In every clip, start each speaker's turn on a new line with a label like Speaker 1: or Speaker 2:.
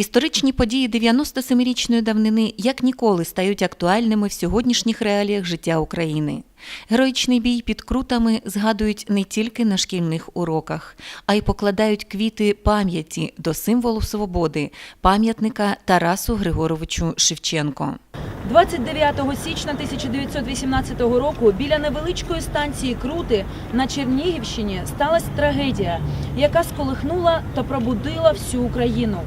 Speaker 1: Історичні події 97-річної давнини як ніколи стають актуальними в сьогоднішніх реаліях життя України. Героїчний бій під крутами згадують не тільки на шкільних уроках, а й покладають квіти пам'яті до символу свободи, пам'ятника Тарасу Григоровичу Шевченко.
Speaker 2: 29 січня 1918 року біля невеличкої станції Крути на Чернігівщині сталася трагедія, яка сколихнула та пробудила всю Україну.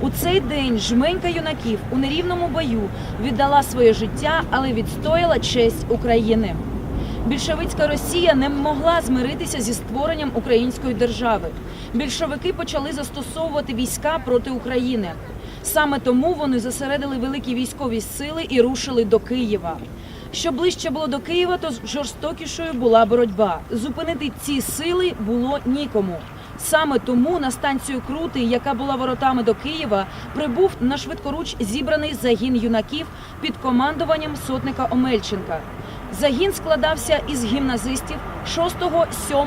Speaker 2: У цей день жменька юнаків у нерівному бою віддала своє життя, але відстояла честь України. Більшовицька Росія не могла змиритися зі створенням української держави. Більшовики почали застосовувати війська проти України. Саме тому вони зосередили великі військові сили і рушили до Києва. Що ближче було до Києва, то жорстокішою була боротьба. Зупинити ці сили було нікому. Саме тому на станцію Крути, яка була воротами до Києва, прибув на швидкоруч зібраний загін юнаків під командуванням сотника Омельченка. Загін складався із гімназистів 6, 7,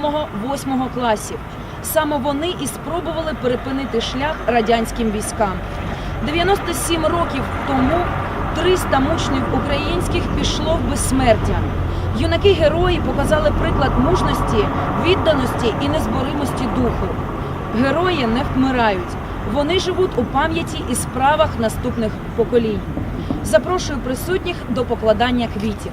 Speaker 2: 8 класів. Саме вони і спробували перепинити шлях радянським військам. 97 років тому 300 мучнів українських пішло в безсмертя. Юнаки герої показали приклад мужності, відданості і незборимості духу. Герої не вмирають. Вони живуть у пам'яті і справах наступних поколінь. Запрошую присутніх до покладання квітів.